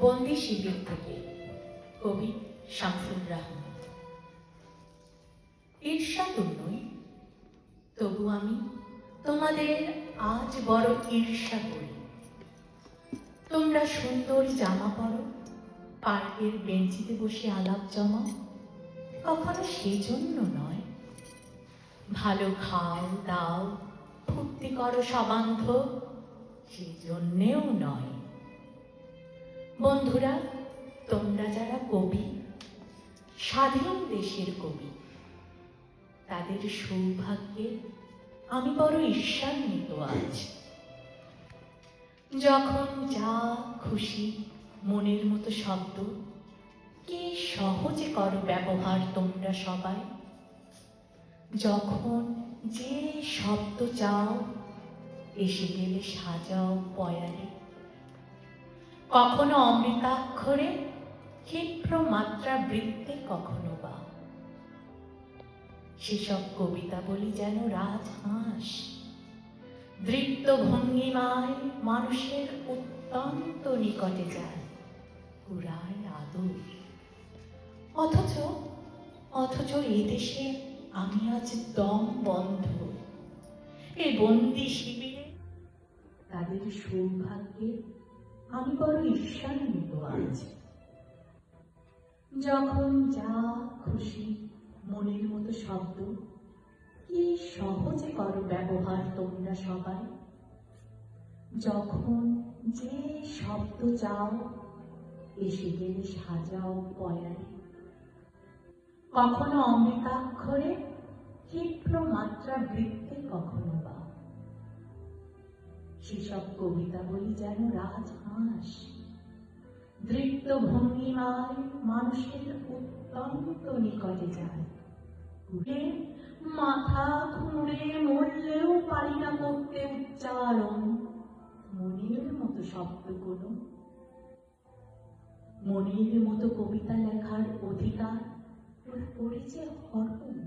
বন্দি শিবির থেকে কবি শামসুর রাহমান। ঈর্ষাতুর নই তবু আমি তোমাদের আজ বড় ঈর্ষা করি। তোমরা সুন্দর জামা পরো, পার্কের বেঞ্চিতে বসে আলাপ জমা কখনো সেজন্য নয়। ভালো খাও, দাও, ফুর্তি করো সবান্ধ সেজন্যেও নয়। বন্ধুরা, তোমরা যারা কবি, স্বাধীন দেশের কবি, তাদের সৌভাগ্যে আমি বড় ঈর্ষান্বিত আজ। যখন যা খুশি মনের মতো শব্দ, কি সহজে করো ব্যবহার তোমরা সবাই? যখন যে শব্দ চাও, এসে গেলে সাজাও পয়ারে। কখনো অমৃতাক্ষরে, ক্ষিপ্র মাত্রা বৃত্তে কখনো বা। সেসব কবিতা বলি যেন রাজহাঁস। দৃপ্ত ভঙ্গিমায় মানুষের অত্যন্ত নিকটে যায় পুরায় আদর। অথচ অথচ এদেশে আমি আজ দম বন্ধ। এ বন্দি শিবিরে তাদের সৌভাগ্যে আমি বড় ঈর্ষান্বিত আজ যখন যা খুশি মনের মতো শব্দ কি সহজে করো ব্যবহার তোমরা সবাই? যখন যে শব্দ চাও এসে গেলে সাজাও পয়ারে কখনো অমৃতাক্ষরে ক্ষিপ্র মাত্রা বৃত্তে কখনো সেসব কবিতা বলি যেন রাজহাঁস দৃপ্ত ভঙ্গিমায় মানুষের অত্যন্ত নিকটে যায়। উঠে মাথা খুঁড়ে মরলেও পারি না করতে উচ্চারণ। মনের মতো শব্দগুলো মনের মতো কবিতা লেখার অধিকার ওরা করেছে হরণ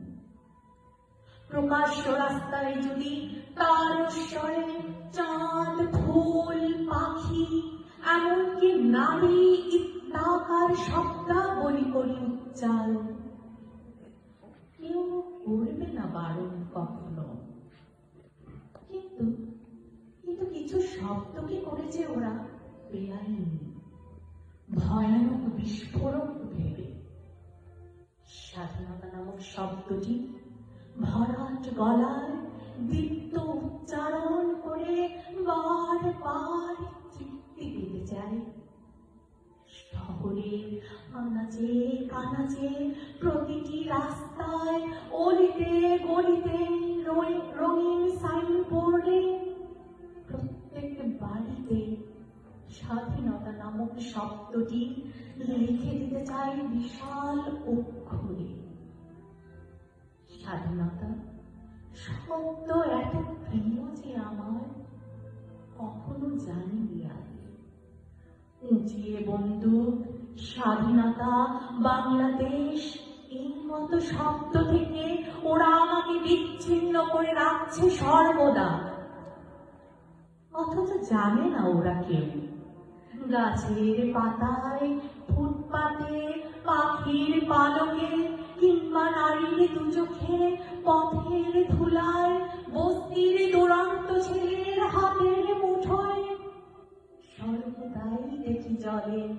প্রকাশ্য রাস্তায় যদি তার স্বরে পাখি এমনকি নারী ইত্যাকার শব্দাবলী করি উচ্চারণ। কেউ করবে না বারণ কখনো। কিন্তু কিন্তু কিছু শব্দকে করেছে ওরা? বেআইনি। ভয়ানক বিস্ফোরক ভেবে। স্বাধীনতা নামক শব্দটি ভরাট গলায় দীপ্ত উচ্চারণ আনাচে কানাচে, প্রতিটি রাস্তায় অলিতে, গলিতে রঙিন সাইনবোর্ডে প্রত্যেক বাড়িতে স্বাধীনতা নামক শব্দটি লিখে দিতে চাই বিশাল অক্ষরে। স্বাধীনতা শব্দ এত প্রিয় যে আমার কখনো জানিনি আগে উঁচিয়ে বন্দুক স্বাধীনতা বাংলাদেশ, এই মতো শব্দ থেকে ওরা আমাকে বিচ্ছিন্ন করে রাখছে সর্বদা। অথচ জানে না ওরা কেউ। গাছের পাতায়, ফুটপাতে, পাখির পালকে, কিংবা নারীর দু চোখে পথের ধুলায়, বস্তির দুরন্ত ছেলের হাতের মুঠোয়। সর্বদাই দেখি জলে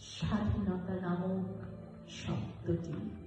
স্বাধীনতা নামক শব্দটি।